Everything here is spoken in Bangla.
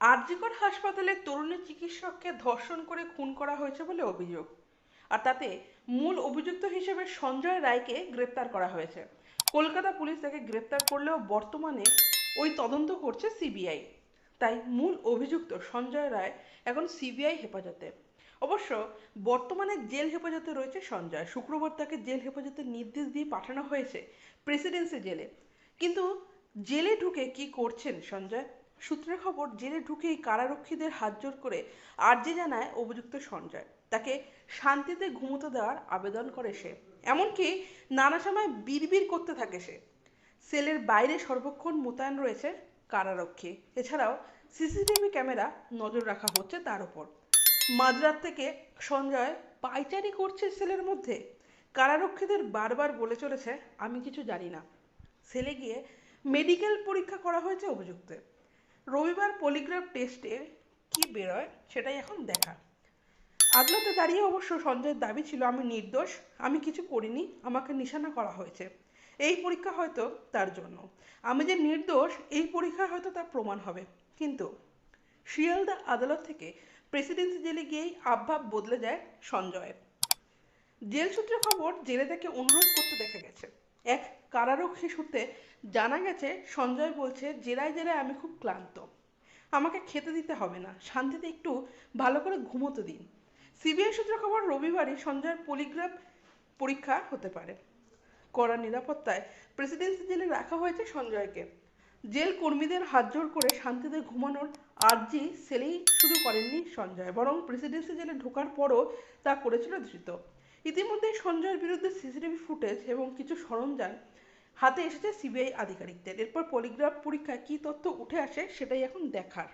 আরজিকর হাসপাতালে তরুণী চিকিৎসককে ধর্ষণ করে খুন করা হয়েছে বলে অভিযোগ। আর তাতে মূল অভিযুক্ত হিসেবে সঞ্জয় রায়কে গ্রেপ্তার করা হয়েছে। কলকাতা পুলিশ তাকে গ্রেপ্তার করলেও বর্তমানে ওই তদন্ত করছে সিবিআই। তাই মূল অভিযুক্ত সঞ্জয় রায় এখন সিবিআই হেফাজতে। অবশ্য বর্তমানে জেল হেফাজতে রয়েছে সঞ্জয়। শুক্রবার তাকে জেল হেফাজতে নির্দেশ দিয়ে পাঠানো হয়েছে প্রেসিডেন্সি জেলে। কিন্তু জেলে ঢুকে কি করছেন সঞ্জয়? সূত্রের খবর, জেলে ঢুকেই কারারক্ষীদের হাতজোড় করে আর্জি জানায় অভিযুক্ত সঞ্জয়। তাকে শান্তিতে ঘুমোতে দেওয়ার আবেদন করে সে। এমনকি নানা সময় বিড়বিড় করতে থাকে সে। সেলের বাইরে সর্বক্ষণ মোতায়েন রয়েছে কারারক্ষী। এছাড়াও সিসিটিভি ক্যামেরা নজর রাখা হচ্ছে তার উপর। মাঝরাত থেকে সঞ্জয় পাইচারি করছে সেলের মধ্যে। কারারক্ষীদের বারবার বলে চলেছে, আমি কিছু জানি না। সেলে গিয়ে মেডিকেল পরীক্ষা করা হয়েছে অভিযুক্তের। রবিবার পলিগ্রাফ টেস্টে কি বেরোয় সেটাই এখন দেখা। আদালতে দাঁড়িয়ে অবশ্য সঞ্জয়ের দাবি ছিল, আমি নির্দোষ, আমি কিছু করিনি, আমাকে নিশানা করা হয়েছে। এই পরীক্ষা হয়তো তার জন্য। আমি যে নির্দোষ, এই পরীক্ষায় হয়তো তার প্রমাণ হবে। কিন্তু শিয়ালদা আদালত থেকে প্রেসিডেন্সি জেলে গিয়েই আবভাব বদলে যায় সঞ্জয়ের জেল সূত্রে খবর, জেলে তাকে অনুরোধ করতে দেখা গেছে। এক কারারক্ষী সূত্রে জানা গেছে, সঞ্জয় বলছে, জেরায় জেরায় আমি খুব ক্লান্ত। আমাকে খেতে দিতে হবে না, শান্তিতে একটু ভালো করে ঘুমোতে দিন। সিবিআই সূত্রে খবর, রবিবারই সঞ্জয়ের পলিগ্রাফ পরীক্ষা হতে পারে। কড়া নিরাপত্তায় প্রেসিডেন্সি জেলে রাখা হয়েছে সঞ্জয়কে। জেল কর্মীদের হাতজোড় করে শান্তিতে ঘুমানোর আর্জি সেলেই শুধু করেননি সঞ্জয়, বরং প্রেসিডেন্সি জেলে ঢোকার পরও তা করেছিল ধৃত। ইতিমধ্যেই সঞ্জয়ের বিরুদ্ধে সিসিটিভি ফুটেজ এবং কিছু সরঞ্জাম হাতে এসেছে সিবিআই আধিকারিকদের। এরপর পলিগ্রাফ পরীক্ষায় কী তথ্য উঠে আসে সেটাই এখন দেখার।